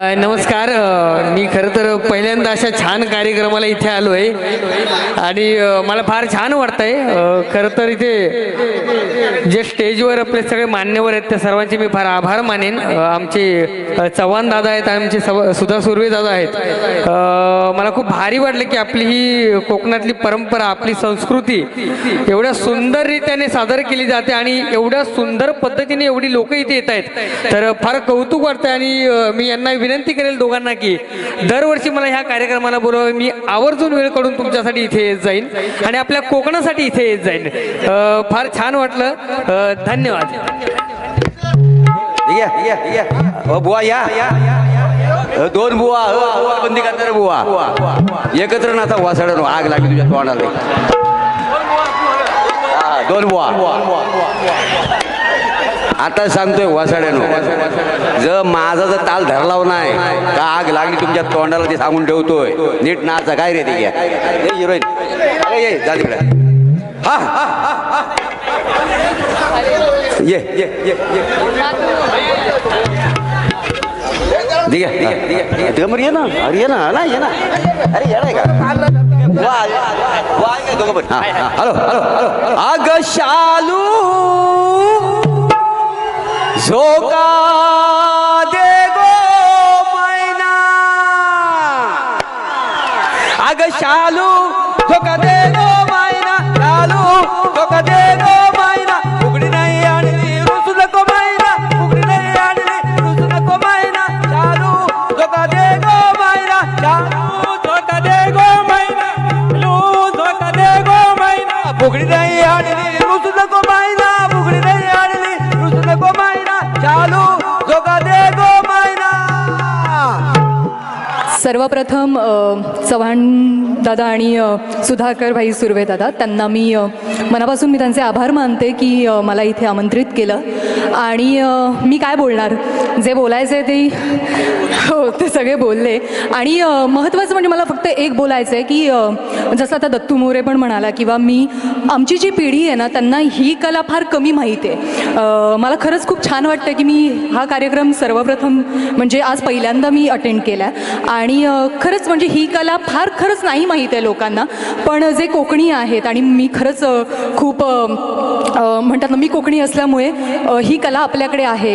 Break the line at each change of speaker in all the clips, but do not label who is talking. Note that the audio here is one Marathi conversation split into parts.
नमस्कार मी खरं तर पहिल्यांदा अशा छान कार्यक्रमाला इथे आलो आहे आणि मला फार छान वाटतंय. खरं तर इथे जे स्टेजवर आपले सगळे मान्यवर आहेत त्या सर्वांचे मी फार आभार मानेन. आमचे चव्हाण दादा आहेत आमचे सव सुधा सुर्वे दादा आहेत. मला खूप भारी वाटलं की आपली ही कोकणातली परंपरा आपली संस्कृती एवढ्या सुंदररित्याने सादर केली जाते आणि एवढ्या सुंदर पद्धतीने एवढी लोक इथे येत आहेत. तर फार कौतुक वाटतं आणि मी यांना विनंती करेल दोघांना की दरवर्षी मला ह्या कार्यक्रमाला बोलवा मी आवर्जून वेळ काढून तुमच्यासाठी इथे येत जाईन आणि आपल्या कोकणासाठी इथे येत जाईन. फार छान वाटलं. धन्यवाद.
या या या. बुवा या. दोन बुवा बंदी करणार बुवा. एकत्र नाचा वासाडून आग लागली तुझ्या तोंडाला. दोन बुवा. आता सांगतोय वासाड्यानो जर माझा जर ताल धरला नाही का आग लागली तुमच्या तोंडाला ते सांगून ठेवतोय नीट नाचा काय रे ते हिरोईन ये जा तिकडे हा हा, हा, हा. ये ये ये ये ठीक आहे ठीक मग ना अरे ये ना ना ये ना अरे ये नाही का हा हा. हॅलो हॅलो हॅलो अग शालू झोका दे गो मैना अग शालू झोका दे गो मैना शालू झोका दे गो मैना उघडी नाही आणली रुसू नको मैना उघडी नाही आणली रुसू नको मैना शालू झोका दे गो मैना शालू झोका दे गो मैना लू झोका दे गो मैना उघडी नाही आणली रुसू नको डालो
सर्वप्रथम चव्हाण दादा आणि सुधाकर भाई सुर्वे दादा त्यांना मी मनापासून मी त्यांचे आभार मानते की मला इथे आमंत्रित केलं. आणि मी काय बोलणार? जे बोलायचे ते हो ते सगळे बोलले. आणि महत्त्वाचं म्हणजे मला फक्त एक बोलायचं आहे की जसं आता दत्तू मोरे पण म्हणाला किंवा मी आमची जी पिढी आहे ना त्यांना ही कला फार कमी माहीत आहे. मला खरंच खूप छान वाटतं की मी हा कार्यक्रम सर्वप्रथम म्हणजे आज पहिल्यांदा मी अटेंड केला आणि आणि खरंच म्हणजे ही कला फार खरंच नाही माहीत आहे लोकांना पण जे कोकणी आहेत आणि मी खरंच खूप म्हणतात ना मी कोकणी असल्यामुळे ही कला आपल्याकडे आहे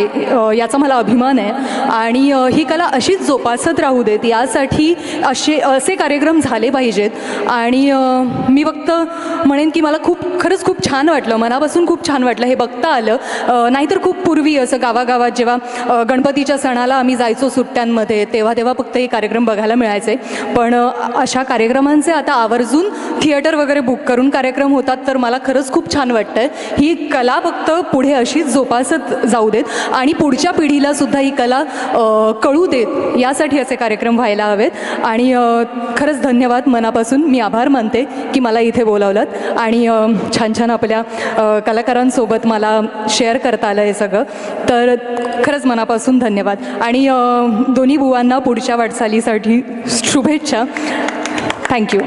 याचा मला अभिमान आहे. आणि ही कला अशीच जोपासत राहू देत यासाठी असे असे कार्यक्रम झाले पाहिजेत. आणि मी फक्त म्हणेन की मला खूप खरंच खूप छान वाटलं मनापासून खूप छान वाटलं हे बघता आलं. नाहीतर खूप पूर्वी असं गावागावात जेव्हा गणपतीच्या सणाला आम्ही जायचो सुट्ट्यांमध्ये तेव्हा तेव्हा फक्त हे कार्यक्रम बघायला मिळायचे. पण अशा कार्यक्रमांचे आता आवर्जून थिएटर वगैरे बुक करून कार्यक्रम होतात तर मला खरंच खूप छान वाटतंय. ही कला फक्त पुढे अशीच जोपासत जाऊ देत. आणि पुढच्या पिढीला सुद्धा ही कला कळू देत यासाठी असे कार्यक्रम व्हायला हवेत. आणि खरंच धन्यवाद मनापासून. मी आभार मानते की मला इथे बोलावलं आणि छान छान आपल्या कलाकारांसोबत मला शेअर करता आलं हे सगळं. तर खरंच मनापासून धन्यवाद. आणि दोन्ही बुवांना पुढच्या वाटचालीसाठी शुभेच्छा थँक्यू